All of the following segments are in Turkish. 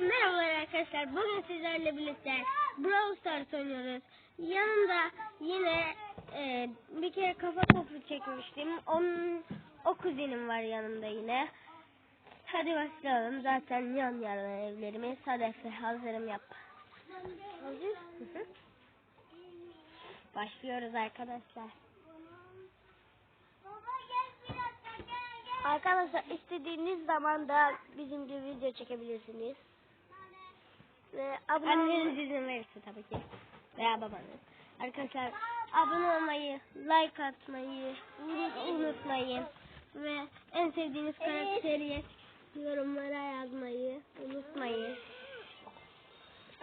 merhabalar arkadaşlar. Bugün sizlerle birlikte Brawl Stars oynuyoruz. Yanımda yine e, bir kere kafa topu çekmiştim. Onun, o kuzenim var yanımda yine. Hadi başlayalım. Zaten yan yana evlerimiz. Hadi hazırım yap. Hazır. Başlıyoruz arkadaşlar. Arkadaşlar istediğiniz zaman da bizim gibi video çekebilirsiniz. Ve abone Anneniz izin verirse tabii ki. Veya babanız. Arkadaşlar abone olmayı, like atmayı unutmayın. Ve en sevdiğiniz karakteri yorumlara yazmayı unutmayın.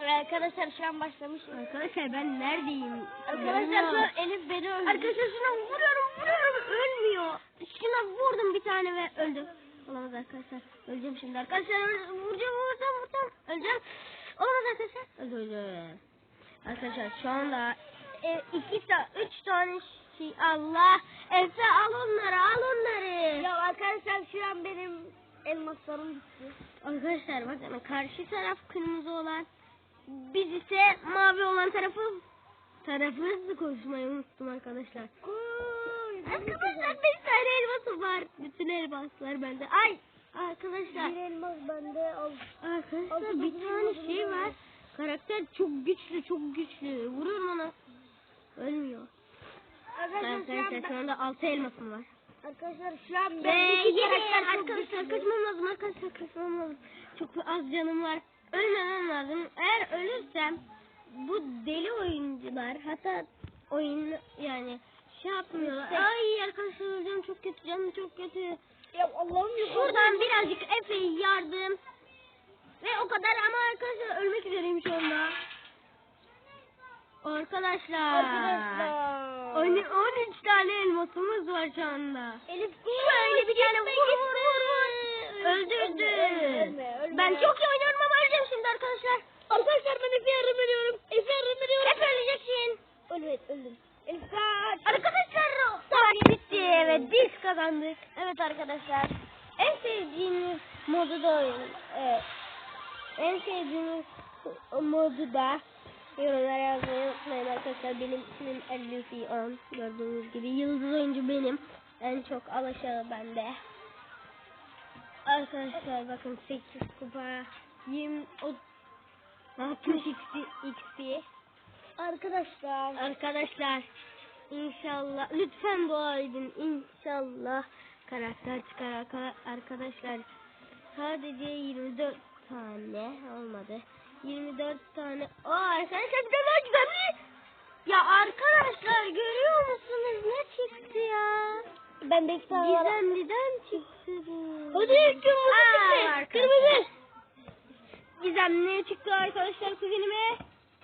Arkadaşlar şu an başlamışım. Arkadaşlar ben neredeyim? Arkadaşlar şu an Elif beni öldürdü. Arkadaşlar şuna vuruyorum vuruyorum ölmüyor. Şuna vurdum bir tane ve öldüm. Olamaz arkadaşlar. Öleceğim şimdi arkadaşlar. Vuracağım vuracağım vuracağım. Öleceğim. Olamaz arkadaşlar. Öldü öldü. Arkadaşlar şu anda e, iki ta üç tane şey Allah. Efe al onları al onları. Ya arkadaşlar şu an benim elmaslarım bitti. Arkadaşlar bakın karşı taraf kırmızı olan biz ise mavi olan tarafı tarafı hızlı koşmayı unuttum arkadaşlar. Arkadaşlar bir tane elması var. Bütün elmaslar bende. Ay arkadaşlar. Bir elmas bende al. Arkadaşlar bir tane şey var. Karakter çok güçlü çok güçlü. Vuruyorum ona. Ölmüyor. Arkadaşlar şu anda altı elmasım var. arkadaşlar şu an ben iki karakter arkadaşlar kaçmam lazım arkadaşlar kaçmam lazım. Çok az canım var. Ölmemem lazım. Eğer ölürsem bu deli oyuncular hatta oyun yani şey yapmıyorlar. Ay arkadaşlar öleceğim çok kötü canım çok kötü. Ya Allah'ım. Şuradan birazcık Efe'ye yardım. Ve o kadar ama arkadaşlar ölmek üzereyim şu anda. Arkadaşlar. Arkadaşlar. 13 tane elmasımız var şu anda. Elif Şöyle bir tane vur vur vur vur. Öldürdü. Ölme, ölme. Ben çok iyi oynuyorum ama öleceğim şimdi arkadaşlar. Arkadaşlar ben Efe yardım ediyorum. Efe yardım ediyorum. Hep öleceksin. Evet öldüm. Elif kaç. Arkadaşlar savaş bitti. Evet biz kazandık. Evet arkadaşlar. Sevdiğiniz modu da oyun. Evet. En sevdiğiniz modu da yorumlara yazmayı unutmayın arkadaşlar. Benim ismim Ellufi 10. Gördüğünüz gibi yıldız oyuncu benim. En çok alaşağı bende. Arkadaşlar bakın 8 kupa 20 o 60 XP, XP. Arkadaşlar. Arkadaşlar inşallah lütfen dua edin inşallah karakter çıkar arka- arkadaşlar sadece 24 tane olmadı 24 tane o arkadaşlar bir de gizemli ya arkadaşlar görüyor musunuz ne çıktı ya Ben de iki tane var. gizemliden çıktı bu Hadi kırmızı Aa, çıktı. arkadaşlar. Kırmızı. gizemli çıktı arkadaşlar kuzenime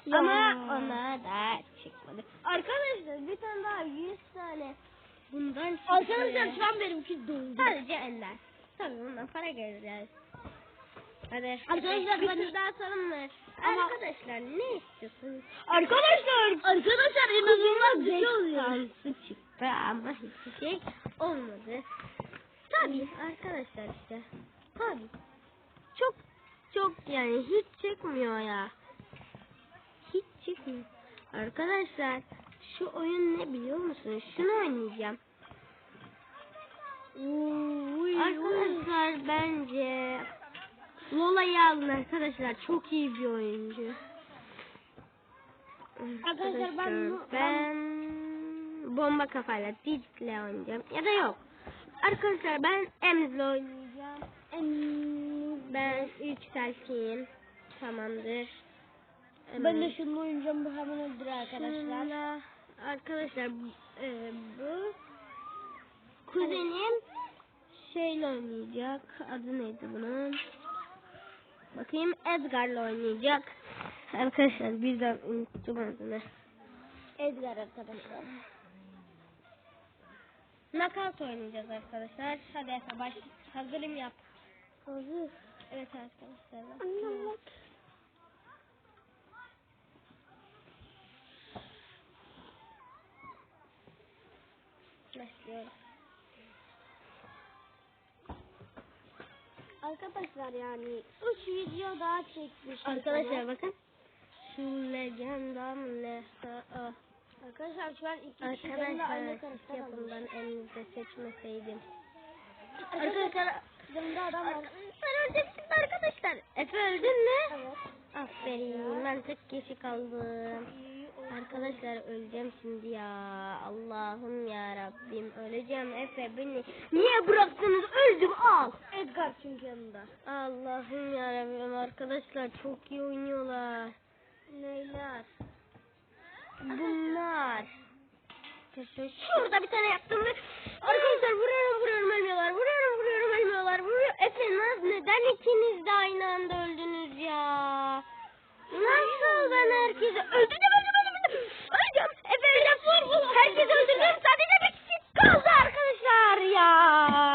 Ya. ama ona da çıkmadı. Arkadaşlar bir tane daha 100 tane bundan. Arkadaşlar şu an benimki doldu. Sadece eller. Tabii bundan para geleceğiz. Hadi. Arkadaşlar bir ben- daha Ama- Arkadaşlar ne istiyorsunuz? Arkadaşlar. Arkadaşlar inanılmaz bir şey oluyor. Çıktı ama hiçbir şey olmadı. Tabii arkadaşlar işte. Tabii. Çok çok yani hiç çıkmıyor ya. Hiç çıkmıyor. Arkadaşlar şu oyun ne biliyor musunuz? Şunu oynayacağım. Arkadaşlar bence Lola'yı alın arkadaşlar. Çok iyi bir oyuncu. Arkadaşlar ben ben bomba kafayla Did'le oynayacağım. Ya da yok. Arkadaşlar ben Emz'le oynayacağım. Em, Ben yükselteyim. Tamamdır. Ben de şununla oynayacağım. Bu hemen öldür arkadaşlar. Şunla- arkadaşlar bu- e, bu kuzenim şeyle oynayacak. Adı neydi bunun? Bakayım Edgar'la oynayacak. Arkadaşlar birden unuttum adını. Edgar arkadaşlar. Knockout oynayacağız arkadaşlar. Hadi Efe baş. Hazırım yap. Hazır. Evet arkadaşlar. Annem Başlıyoruz. Arkadaşlar yani 3 video daha çekmiş. Arkadaşlar bakın. Şu legendam lesa. Arkadaşlar şu an iki Arkadaşlar almış. yapımdan elinizde seçmeseydim. Arkadaşlar yanımda adam var. Sen öleceksin arkadaşlar. Efe öldün mü? Evet. Aferin ben tek kişi kaldım. Arkadaşlar öleceğim şimdi ya. Allah'ım ya Rabbim öleceğim Efe beni. Niye bıraktınız? Öldüm al. Edgar çünkü yanında. Allah'ım ya Rabbim arkadaşlar çok iyi oynuyorlar. Neyler? Bunlar. Şurada bir tane yaptım ve arkadaşlar vuruyorum vuruyorum ölmüyorlar. Vuruyorum vuruyorum ölmüyorlar. Vuruyor. Efe neden ikiniz de aynı anda öldünüz ya? Nasıl ben öldürdüm öldüm Herkesi öldürdüm. Sadece bir kişi kaldı arkadaşlar ya.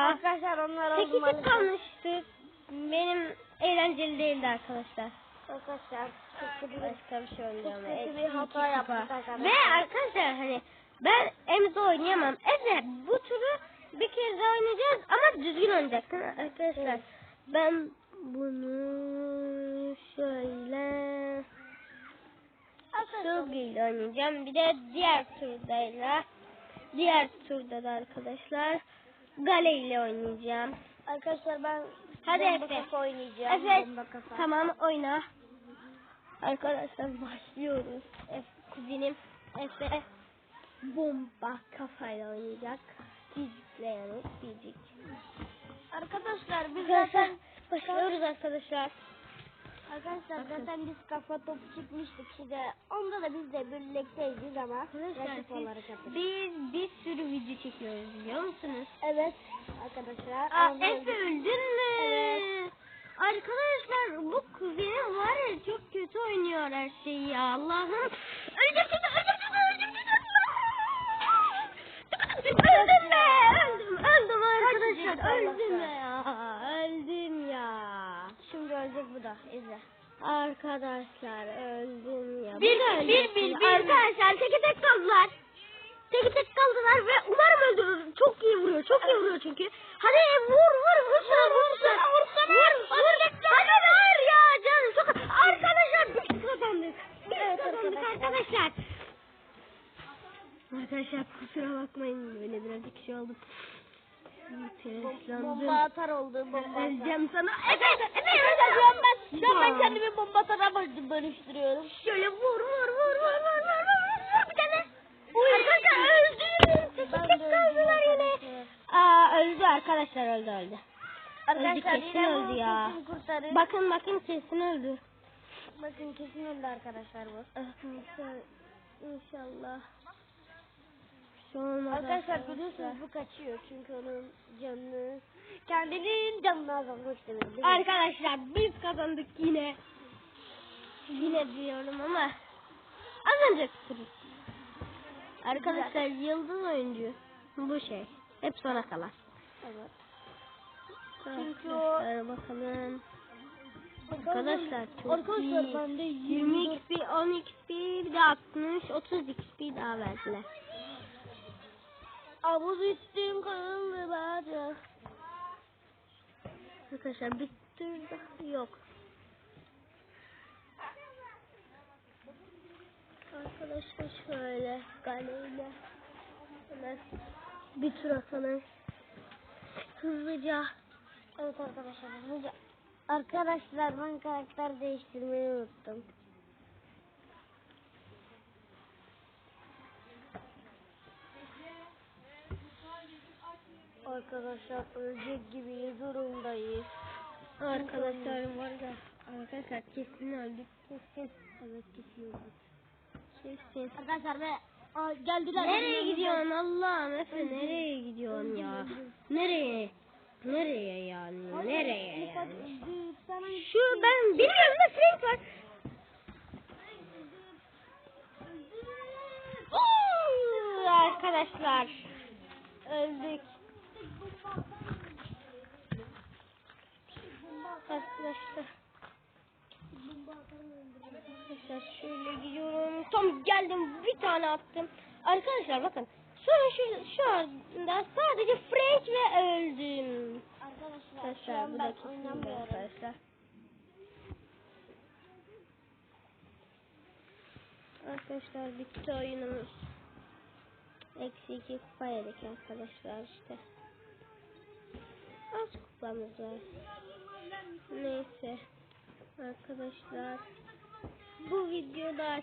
Arkadaşlar onlar Tek kişi kalmıştı. Benim eğlenceli değildi arkadaşlar. Arkadaşlar çok Başka bir şey ama. kötü bir hata yaptık arkadaşlar. Ve arkadaşlar hani ben Emze oynayamam. Efe bu turu bir kez daha oynayacağız ama düzgün oynayacaksın arkadaşlar. Ben bunu şöyle Sugi ile oynayacağım. Bir de diğer turdayla diğer turda da arkadaşlar Gale ile oynayacağım. Arkadaşlar ben Hadi bomba Efe. kafa oynayacağım. Efe Bomba kafa. tamam oyna. Arkadaşlar başlıyoruz. Efe, kuzenim Efe bomba kafayla oynayacak. Fizikle yani fizik. Arkadaşlar biz zaten başlıyoruz arkadaşlar. Arkadaşlar Bakın. zaten biz kafa topu çıkmıştık işte. Onda da biz de birlikteydik ama Arkadaşlar rakip olarak yaptık. biz bir sürü video çekiyoruz biliyor musunuz? Evet arkadaşlar. Aa, Ağzına Efe öldün mü? Evet. Arkadaşlar bu kuzenim var ya çok kötü oynuyor her şeyi ya Allah'ım. Şimdi öleceğim şimdi öleceğim şimdi. Öldüm be öldüm öldüm arkadaşlar öldüm Allah'tan? ya. Şimdi ölecek bu da. İzle. Arkadaşlar öldüm ya. Bir, bir, bir, bir. Arkadaşlar teke tek kaldılar. Teke tek kaldılar ve umarım öldürür. Çok iyi vuruyor. Çok iyi vuruyor çünkü. Hadi vur vur vur şuna vur şuna. Vur vur. Hadi vur ya canım. Çok... Arkadaşlar biz kazandık. Biz Evet, kazandık arkadaşlar. Arkadaşlar kusura bakmayın böyle birazcık şey oldu. Bomba atar oldum. Bomba Vereceğim sana. Evet, evet, evet. Şu an ben, şu an ben kendimi bomba atara dönüştürüyorum. Şöyle vur, vur, vur, vur, vur, vur, vur, vur. vur, vur Bir tane. Arkadaşlar öldü. Tek kaldılar yine. Aa öldü arkadaşlar öldü öldü. Arkadaşlar öldü, kesin öldü ya. Kesin bakın bakın kesin öldü. Bakın kesin öldü arkadaşlar bu. Arkadaşlar inşallah. Olmaz Arkadaşlar biliyorsunuz bu kaçıyor çünkü onun canını kendinin canını azaltmak istemiyor. Arkadaşlar biz kazandık yine. Yine diyorum ama kusuruz. Arkadaşlar yıldız oyuncu bu şey. Hep sona kalan. Evet. Çünkü o- Arkadaşlar bakalım. Arkadaşlar çok Arkadaşlar iyi. bende 20 20 XP, 10 XP, bir de 60, 30 XP daha verdiler. Avuz üstüm kırıldı bacak. Arkadaşlar bir yok. Arkadaşlar şöyle galeyle hemen bir tur atalım. Hızlıca. Evet arkadaşlar hızlıca. Arkadaşlar ben karakter değiştirmeyi unuttum. Arkadaşlar ölecek gibi durumdayız. Arkadaşlar var da arkadaşlar kesin öldük kesin. Evet kesin öldük. Kesin. Arkadaşlar ve Aa, geldiler. Nereye gidiyorsun Allah'ım Efe nereye gidiyorsun ya? Nereye? Nereye yani? Nereye yani? Şu ben benim önümde Frank var. Oo, arkadaşlar öldük. Arkadaşlar. Arkadaşlar şöyle gidiyorum. Tam geldim bir tane attım. Arkadaşlar bakın Sonra şu, şu anda sadece Frank ve öldüm. Arkadaşlar Arkadaşlar bu da kesin arkadaşlar. Arkadaşlar bitti oyunumuz. Eksi iki kupa yedik arkadaşlar işte. Az kupamız var. Neyse. Arkadaşlar. Bu videoda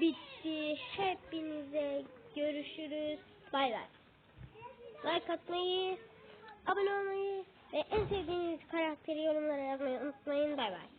bitti. Hepinize görüşürüz. Bay bay. Like atmayı, abone olmayı ve en sevdiğiniz karakteri yorumlara yazmayı unutmayın. Bay bay.